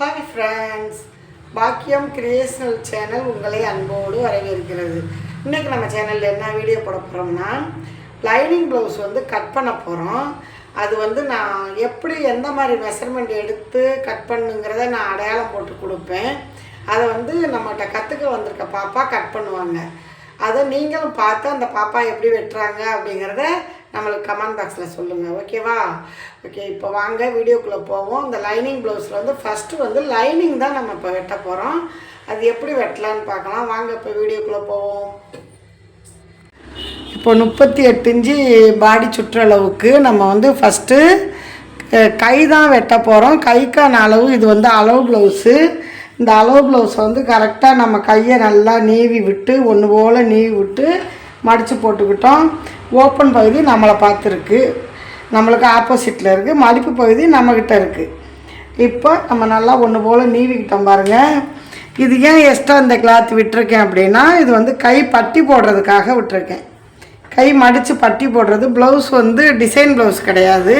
Hi friends Bakkiyam creational channel உங்களை அன்போடு வரவேற்கிறது. இன்றைக்கி நம்ம சேனலில் என்ன வீடியோ போட போகிறோம்னா லைனிங் ப்ளவுஸ் வந்து கட் பண்ண போகிறோம் அது வந்து நான் எப்படி எந்த மாதிரி மெஷர்மெண்ட் எடுத்து கட் பண்ணுங்கிறத நான் அடையாளம் போட்டு கொடுப்பேன். அதை வந்து நம்மகிட்ட கற்றுக்க வந்திருக்க பாப்பா கட் பண்ணுவாங்க. அதை நீங்களும் பார்த்து அந்த பாப்பா எப்படி வெட்டுறாங்க அப்படிங்கிறத நம்மளுக்கு கமெண்ட் பாக்ஸில் சொல்லுங்கள் ஓகேவா ஓகே இப்போ வாங்க வீடியோக்குள்ளே போவோம். இந்த லைனிங் ப்ளவுஸில் வந்து ஃபஸ்ட்டு வந்து லைனிங் தான் நம்ம இப்போ வெட்ட போகிறோம் அது எப்படி வெட்டலான்னு பார்க்கலாம். வாங்க இப்போ வீடியோக்குள்ளே போவோம். இப்போ முப்பத்தி எட்டு இன்ச்சு பாடி சுற்றளவுக்கு நம்ம வந்து ஃபஸ்ட்டு கை தான் வெட்ட போகிறோம் கைக்கான அளவு இது வந்து அளவு ப்ளவுஸு இந்த அளவு ப்ளவுஸை வந்து கரெக்டாக நம்ம கையை நல்லா நீவி விட்டு ஒன்று போல் நீவி விட்டு மடித்து போட்டுக்கிட்டோம். ஓப்பன் பகுதி நம்மளை பார்த்துருக்கு. நம்மளுக்கு ஆப்போசிட்டில் இருக்குது மலிப்பு பகுதி நம்மக்கிட்ட இருக்குது இப்போ நம்ம நல்லா ஒன்று போல் நீவிக்கிட்டோம் பாருங்கள் இது ஏன் எக்ஸ்ட்ரா இந்த கிளாத் விட்டுருக்கேன் அப்படின்னா இது வந்து கை பட்டி போடுறதுக்காக விட்டுருக்கேன். கை மடித்து பட்டி போடுறது. ப்ளவுஸ் வந்து டிசைன் ப்ளவுஸ் கிடையாது.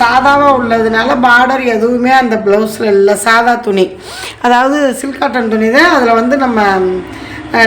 சாதாவாக உள்ளதுனால பார்டர் எதுவுமே அந்த ப்ளவுஸில் இல்லை. சாதா துணி. அதாவது சில்க் காட்டன் துணி தான். அதில் வந்து நம்ம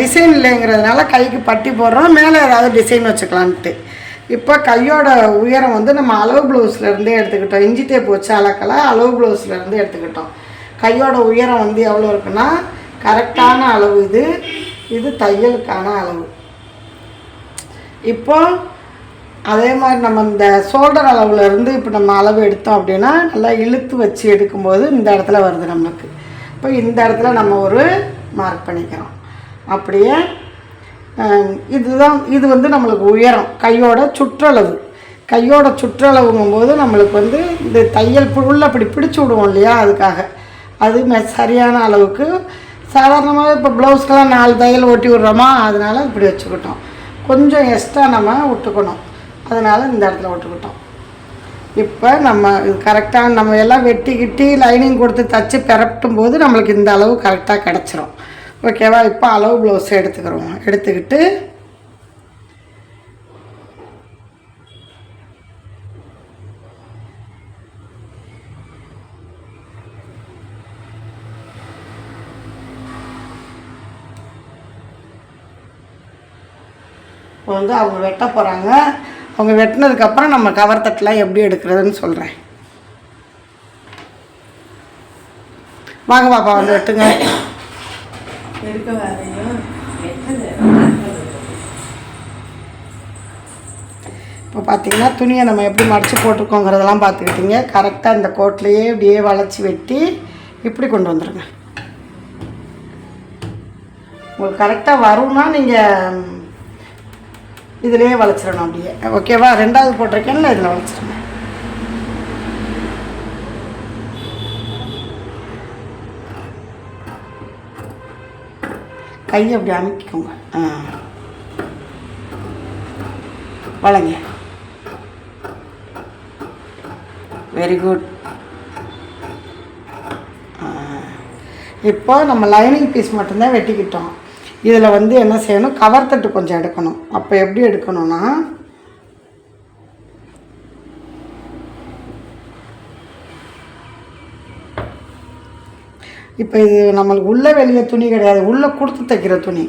டிசைன் இல்லைங்கிறதுனால கைக்கு பட்டி போடுறோம். மேலே ஏதாவது டிசைன் வச்சுக்கலான்ட்டு. இப்போ கையோட உயரம் வந்து நம்ம அளவு ப்ளவுஸ்லேருந்தே எடுத்துக்கிட்டோம். இஞ்சி டேப் வச்சு அளக்கலை அளவு ப்ளவுஸ்லேருந்து எடுத்துக்கிட்டோம். கையோட உயரம் வந்து எவ்வளோ இருக்குன்னா கரெக்டான அளவு இது. இது தையலுக்கான அளவு. இப்போ அதே மாதிரி நம்ம இந்த ஷோல்டர் அளவுலேருந்து இப்போ நம்ம அளவு எடுத்தோம் அப்படின்னா நல்லா இழுத்து வச்சு எடுக்கும்போது இந்த இடத்துல வருது நம்மளுக்கு. இப்போ இந்த இடத்துல நம்ம ஒரு மார்க் பண்ணிக்கிறோம். அப்படியே இதுதான் இது வந்து நம்மளுக்கு உயரம். கையோட சுற்றளவு. கையோட சுற்றளவுங்கும்போது நம்மளுக்கு வந்து இந்த தையல் புள்ள அப்படி பிடிச்சி விடுவோம் இல்லையா அதுக்காக. அது மெ- சரியான அளவுக்கு சாதாரணமாக இப்போ ப்ளவுஸ்க்கெல்லாம் நாலு தையல் ஒட்டி விட்றோமா? அதனால இப்படி வச்சுக்கிட்டோம். கொஞ்சம் எக்ஸ்ட்ரா நம்ம விட்டுக்கணும். அதனால் இந்த இடத்துல விட்டுக்கிட்டோம். இப்போ நம்ம இது கரெக்டாக நம்ம எல்லாம் வெட்டி கிட்டி லைனிங் கொடுத்து தச்சு பெரட்டும் போது நம்மளுக்கு இந்த அளவு கரெக்டாக கிடச்சிரும். ஓகேவா? இப்போ அளவு ப்ளவுஸ் எடுத்துக்கிறோம். எடுத்துக்கிட்டு இப்போ வந்து அவங்க வெட்ட போகிறாங்க அவங்க வெட்டினதுக்கப்புறம் நம்ம கவர் தட்டெலாம் எப்படி எடுக்கிறதுன்னு சொல்கிறேன் வாங்க பாப்பா வந்து வெட்டுங்க. இருக்க வரையும் இப்போ பார்த்தீங்கன்னா துணியை நம்ம எப்படி மடித்து போட்டிருக்கோங்கிறதெல்லாம் பார்த்துக்கிட்டிங்க. கரெக்டாக இந்த கோட்லேயே இப்படியே வளைச்சி வெட்டி இப்படி கொண்டு வந்துடுங்க உங்களுக்கு கரெக்டாக வரும்னா நீங்கள் இதுலேயே வளைச்சிடணும் அப்படியே. ஓகேவா? ரெண்டாவது போட்டிருக்கேன்ல இதில் வளைச்சிருங்க கையை அப்படி அமைக்கிக்கோங்க. ஆ. வளைங்க. வெரி குட் இப்போ நம்ம லைனிங் பீஸ் மட்டும்தான் வெட்டிக்கிட்டோம். இதில் வந்து என்ன செய்யணும்? கவர் தட்டு கொஞ்சம் எடுக்கணும். அப்போ எப்படி எடுக்கணும்னா இப்போ இது நம்மளுக்கு உள்ள வெளியே துணி கிடையாது. உள்ளே கொடுத்து தைக்கிற துணி.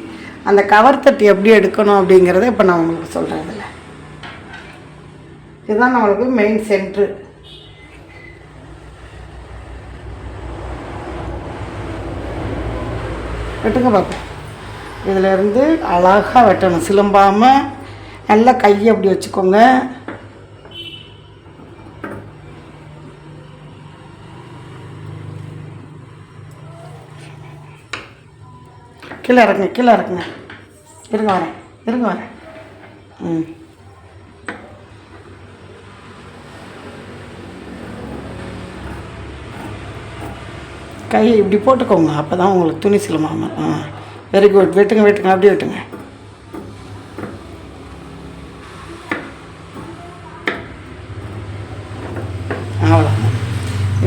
அந்த கவர் தட்டு எப்படி எடுக்கணும் அப்படிங்கிறத இப்போ நான் உங்களுக்கு சொல்கிறேன் இதுதான் நம்மளுக்கு மெயின் சென்ட்ரு வெட்டுங்க பார்ப்போம் இதிலேருந்து அழகாக வெட்டணும். சிலம்பாமல் நல்லா கையை அப்படி வச்சுக்கோங்க. கீழே இறக்குங்க கீழே இறக்குங்க. இருங்க வரேன் இருங்க வரேன். ம். கையை இப்படி போட்டுக்கோங்க அப்போ தான் உங்களுக்கு துணி சிலமாமல் ஆ. வெரி குட் வெட்டுங்க வெட்டுங்க அப்படியே வெட்டுங்க. அவ்வளோ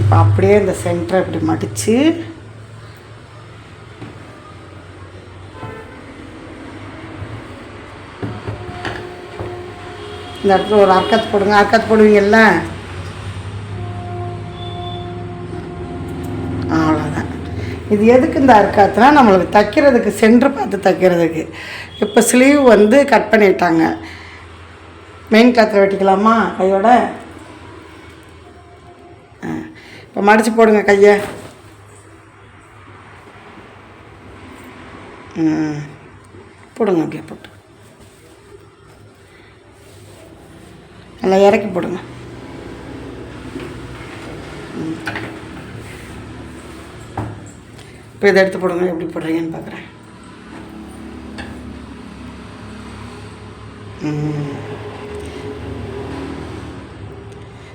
இப்போ அப்படியே இந்த சென்டரை இப்படி மடித்து இந்த இடத்துல ஒரு அர்க்கத்து போடுங்க. அர்க்கத்து போடுவீங்கல்ல? இது எதுக்கு இந்த அர்க்காத்துனா நம்மளுக்கு தைக்கிறதுக்கு சென்று பார்த்து தைக்கிறதுக்கு. இப்போ ஸ்லீவ் வந்து கட் பண்ணிட்டாங்க. மெயின் கிளாத்தில் வெட்டிக்கலாமா கையோட? ஆ. இப்போ மடித்து போடுங்க கையை. ம். போடுங்க அப்படியே போட்டு. நல்லா இறக்கி போடுங்க. ம். இப்போ இதை எடுத்து போடுங்க எப்படி போடுறீங்கன்னு பார்க்குறேன்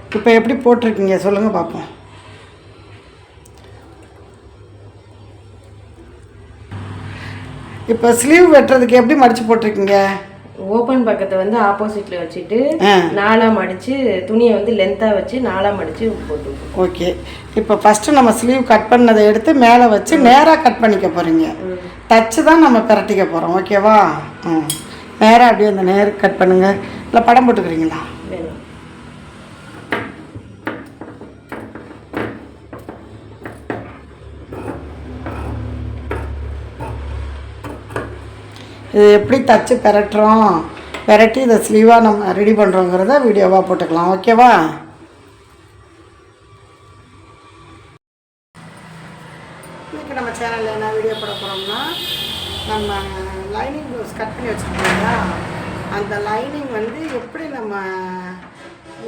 இப்போ எப்படி போட்டிருக்கீங்க சொல்லுங்கள் பார்ப்போம் இப்போ ஸ்லீவ் வெட்டுறதுக்கு எப்படி மடித்து போட்டிருக்கீங்க? ஓப்பன் பக்கத்தை வந்து ஆப்போசிட்ல வச்சுட்டு ஆ. நாலா மடிச்சு துணியை வந்து லென்த்தா வச்சு நாலா மடிச்சு போட்டு ஓகே. இப்போ ஃபஸ்ட்டு நம்ம ஸ்லீவ் கட் பண்ணதை எடுத்து மேலே வச்சு நேராக கட் பண்ணிக்க போகிறீங்க தச்சு தான் நம்ம பிரட்டிக்க போகிறோம் ஓகேவா? ம். நேராக அப்படியே அந்த நேர் கட் பண்ணுங்கள் இல்லை படம் போட்டுக்கிறீங்களா வேணும் இது எப்படி தச்சு பெரட்டுறோம்? பெரட்டி இதை ஸ்லீவாக நம்ம ரெடி பண்ணுறோங்கிறத வீடியோவாக போட்டுக்கலாம். ஓகேவா? இன்றைக்கி நம்ம சேனலில் என்ன வீடியோ போட போகிறோம்னா நம்ம லைனிங் ப்ளவுஸ் கட் பண்ணி வச்சுருக்கோம் அந்த லைனிங் வந்து எப்படி நம்ம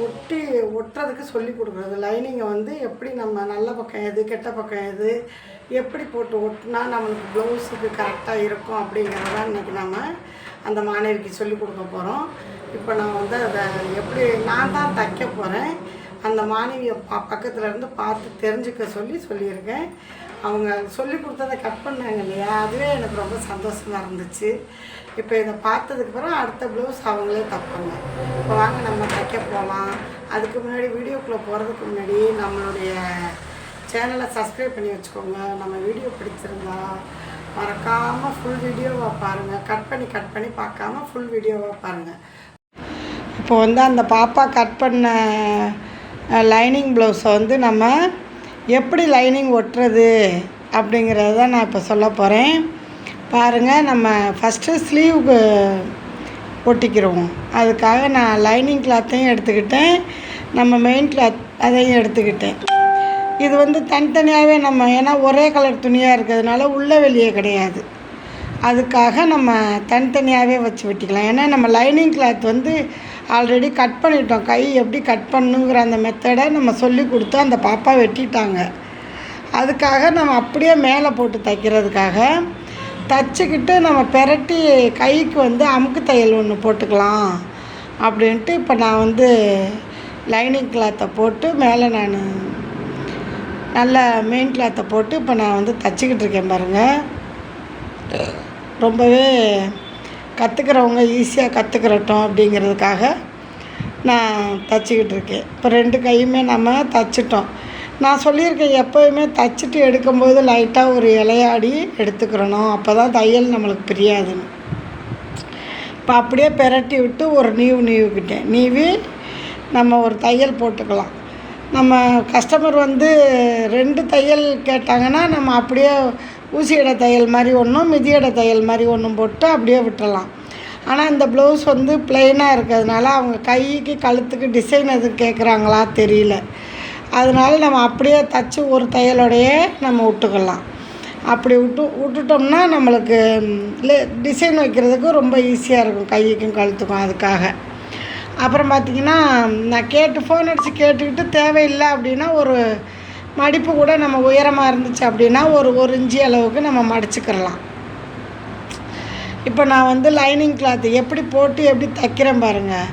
ஒட்டி ஒட்டுறதுக்கு சொல்லி கொடுக்குறது? லைனிங்கை வந்து எப்படி நம்ம நல்ல பக்கம் எது கெட்ட பக்கம் எது எப்படி போட்டு ஒட்டினா நம்மளுக்கு ப்ளவுஸுக்கு கரெக்டாக இருக்கும் அப்படிங்கிறத இன்றைக்கி நம்ம அந்த மாணவிக்கு சொல்லி கொடுக்க போகிறோம் இப்போ நான் வந்து அதை எப்படி நான் தான் தைக்க போகிறேன் அந்த மாணவியை ப பக்கத்தில் இருந்து பார்த்து தெரிஞ்சுக்க சொல்லி சொல்லியிருக்கேன். அவங்க சொல்லி கொடுத்ததை கட் பண்ணாங்க இல்லையா? அதுவே எனக்கு ரொம்ப சந்தோஷமாக இருந்துச்சு. இப்போ இதை பார்த்ததுக்கு பிறகு அடுத்த ப்ளவுஸ் அவங்களே தைப்பாங்க. இப்போ வாங்க நம்ம தைக்க போகலாம் அதுக்கு முன்னாடி வீடியோக்குள்ளே போகிறதுக்கு முன்னாடி நம்மளுடைய சேனலை சப்ஸ்கிரைப் பண்ணி வச்சுக்கோங்க. நம்ம வீடியோ பிடிச்சிருந்தா மறக்காமல் ஃபுல் வீடியோவாக பாருங்கள் கட் பண்ணி கட் பண்ணி பார்க்காம ஃபுல் வீடியோவாக பாருங்கள் இப்போ வந்து அந்த பாப்பா கட் பண்ண லைனிங் ப்ளவுஸை வந்து நம்ம எப்படி லைனிங் ஒட்டுறது அப்படிங்கிறத தான் நான் இப்போ சொல்ல போகிறேன் பாருங்கள் நம்ம ஃபஸ்ட்டு ஸ்லீவுக்கு ஒட்டிக்கிறோம். அதுக்காக நான் லைனிங் கிளாத்தையும் எடுத்துக்கிட்டேன். நம்ம மெயின் கிளாத் அதையும் எடுத்துக்கிட்டேன். இது வந்து தனித்தனியாகவே நம்ம ஏன்னா ஒரே கலர் துணியாக இருக்கிறதுனால உள்ளே வெளியே கிடையாது. அதுக்காக நம்ம தனித்தனியாகவே வச்சு வெட்டிக்கலாம். ஏன்னா நம்ம லைனிங் கிளாத் வந்து ஆல்ரெடி கட் பண்ணிட்டோம். கை எப்படி கட் பண்ணுங்கிற அந்த மெத்தடை நம்ம சொல்லி கொடுத்து அந்த பாப்பா வெட்டிட்டாங்க. அதுக்காக நம்ம அப்படியே மேலே போட்டு தைக்கிறதுக்காக தச்சுக்கிட்டு நம்ம பெரட்டி கைக்கு வந்து அமுக்கு தையல் ஒன்று போட்டுக்கலாம் அப்படின்ட்டு இப்போ நான் வந்து லைனிங் கிளாத்தை போட்டு மேலே நான் நல்ல மெயின் கிளாத்தை போட்டு இப்போ நான் வந்து தச்சுக்கிட்டு இருக்கேன் பாருங்கள் ரொம்பவே கற்றுக்கிறவங்க ஈஸியாக கற்றுக்கிறட்டும் அப்படிங்கிறதுக்காக நான் தச்சுக்கிட்டு இருக்கேன். இப்போ ரெண்டு கையுமே நம்ம தச்சிட்டோம். நான் சொல்லியிருக்கேன் எப்போயுமே தச்சுட்டு எடுக்கும்போது லைட்டாக ஒரு இலையாடி எடுத்துக்கிறணும். அப்போ தான் தையல் நம்மளுக்கு பிரியாதுன்னு. இப்போ அப்படியே பெரட்டி விட்டு ஒரு நீவு நீவுக்கிட்டேன். நீவி நம்ம ஒரு தையல் போட்டுக்கலாம். நம்ம கஸ்டமர் வந்து ரெண்டு தையல் கேட்டாங்கன்னா நம்ம அப்படியே ஊசியடை தையல் மாதிரி ஒன்றும் மிதியடை தையல் மாதிரி ஒன்றும் போட்டு அப்படியே விட்டுறலாம். ஆனால் இந்த ப்ளவுஸ் வந்து பிளெயினாக இருக்கிறதுனால அவங்க கைக்கு கழுத்துக்கு டிசைன் எதுவும் கேட்குறாங்களா தெரியல. அதனால நம்ம அப்படியே தச்சு ஒரு தையலோடையே நம்ம விட்டுக்கலாம். அப்படி விட்டு விட்டுட்டோம்னா நம்மளுக்கு டிசைன் வைக்கிறதுக்கு ரொம்ப ஈஸியாக இருக்கும் கைக்கும் கழுத்துக்கும் அதுக்காக. அப்புறம் பார்த்திங்கன்னா நான் கேட்டு ஃபோன் அடித்து கேட்டுக்கிட்டு தேவையில்லை அப்படின்னா ஒரு மடிப்பு கூட நம்ம உயரமாக இருந்துச்சு அப்படின்னா ஒரு ஒரு இஞ்சி அளவுக்கு நம்ம மடிச்சுக்கிறலாம். இப்போ நான் வந்து லைனிங் கிளாத்து எப்படி போட்டு எப்படி தைக்கிறேன் பாருங்கள்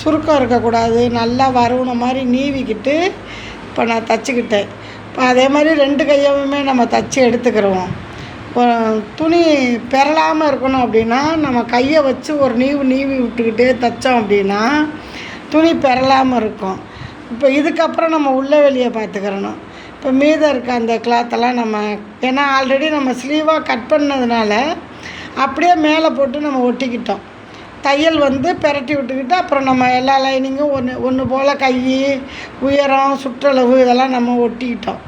சுருக்கம் இருக்கக்கூடாது. நல்லா வரவுன மாதிரி நீவிக்கிட்டு இப்போ நான் தச்சுக்கிட்டேன். இப்போ அதே மாதிரி ரெண்டு கையவுமே நம்ம தச்சு எடுத்துக்கிறோம் துணி பெறலாமல் இருக்கணும் அப்படின்னா நம்ம கையை வச்சு ஒரு நீவு நீவி விட்டுக்கிட்டே தைச்சோம் அப்படின்னா துணி பெறலாமல் இருக்கும். இப்போ இதுக்கப்புறம் நம்ம உள்ள வெளியே பார்த்துக்கிறணும் இப்போ மீதம் இருக்க அந்த கிளாத்தெல்லாம் நம்ம ஏன்னா ஆல்ரெடி நம்ம ஸ்லீவாக கட் பண்ணதுனால அப்படியே மேலே போட்டு நம்ம ஒட்டிக்கிட்டோம். தையல் வந்து பெரட்டி விட்டுக்கிட்டு அப்புறம் நம்ம எல்லா லைனிங்கும் ஒன்று ஒன்று போல் கை உயரம் சுற்றளவு இதெல்லாம் நம்ம ஒட்டிக்கிட்டோம்.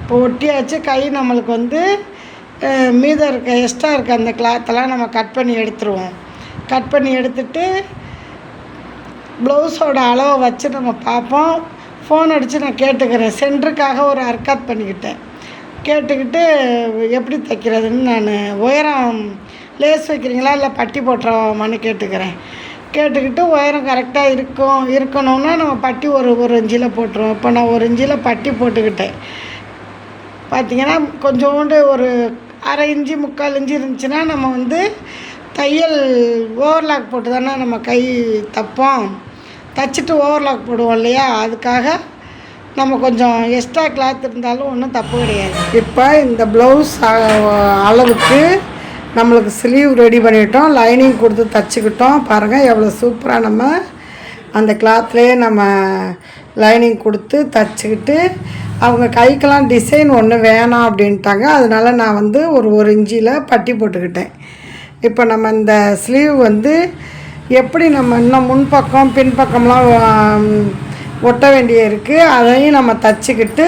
இப்போ ஒட்டியாச்சு கை நம்மளுக்கு வந்து மீதம் இருக்க எக்ஸ்ட்ரா இருக்க அந்த கிளாத்தெல்லாம் நம்ம கட் பண்ணி எடுத்துருவோம். கட் பண்ணி எடுத்துட்டு ப்ளவுஸோட அளவை வச்சு நம்ம பார்ப்போம். ஃபோன் அடித்து நான் கேட்டுக்கிறேன். சென்டருக்காக ஒரு அர்க்காத் பண்ணிக்கிட்டேன். கேட்டுக்கிட்டு எப்படி தைக்கிறதுன்னு நான் உயரம் லேஸ் வைக்கிறீங்களா இல்லை பட்டி போட்டுறோமான்னு கேட்டுக்கிறேன். கேட்டுக்கிட்டு உயரம் கரெக்டாக இருக்கும் இருக்கணும்னா நம்ம பட்டி ஒரு ஒரு இஞ்சியில் போட்டுருவோம். இப்போ நான் ஒரு இஞ்சியில் பட்டி போட்டுக்கிட்டேன். பார்த்தீங்கன்னா கொஞ்சோண்டு ஒரு அரை இஞ்சி முக்கால் இஞ்சி இருந்துச்சுன்னா நம்ம வந்து தையல் ஓவர்லாக் போட்டு தானே நம்ம கை தைப்போம். தைச்சிட்டு ஓவர்லாக் போடுவோம் இல்லையா? அதுக்காக நம்ம கொஞ்சம் எக்ஸ்ட்ரா கிளாத் இருந்தாலும் ஒன்றும் தப்பு கிடையாது. இப்போ இந்த ப்ளவுஸ் அளவுக்கு நம்மளுக்கு ஸ்லீவ் ரெடி பண்ணிட்டோம். லைனிங் கொடுத்து தைச்சிக்கிட்டோம். பாருங்கள் எவ்வளோ சூப்பராக நம்ம அந்த கிளாத்லேயே நம்ம லைனிங் கொடுத்து தச்சுக்கிட்டு அவங்க கைக்கெல்லாம் டிசைன் ஒன்று வேணாம் அப்படின்ட்டாங்க. அதனால நான் வந்து ஒரு ஒரு இஞ்சியில் பட்டி போட்டுக்கிட்டேன். இப்போ நம்ம இந்த ஸ்லீவ் வந்து எப்படி நம்ம இன்னும் முன்பக்கம் பின்பக்கம்லாம் ஒட்ட வேண்டிய இருக்குது அதையும் நம்ம தச்சுக்கிட்டு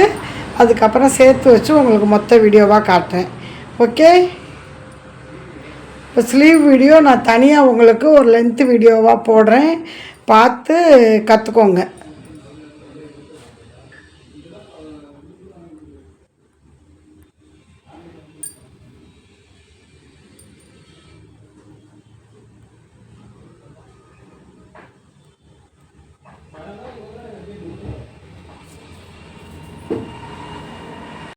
அதுக்கப்புறம் சேர்த்து வச்சு உங்களுக்கு மொத்த வீடியோவாக காட்டுறேன். ஓகே? இப்போ ஸ்லீவ் வீடியோ நான் தனியாக உங்களுக்கு ஒரு லென்த்து வீடியோவாக போடுறேன். பார்த்து கற்றுக்கோங்க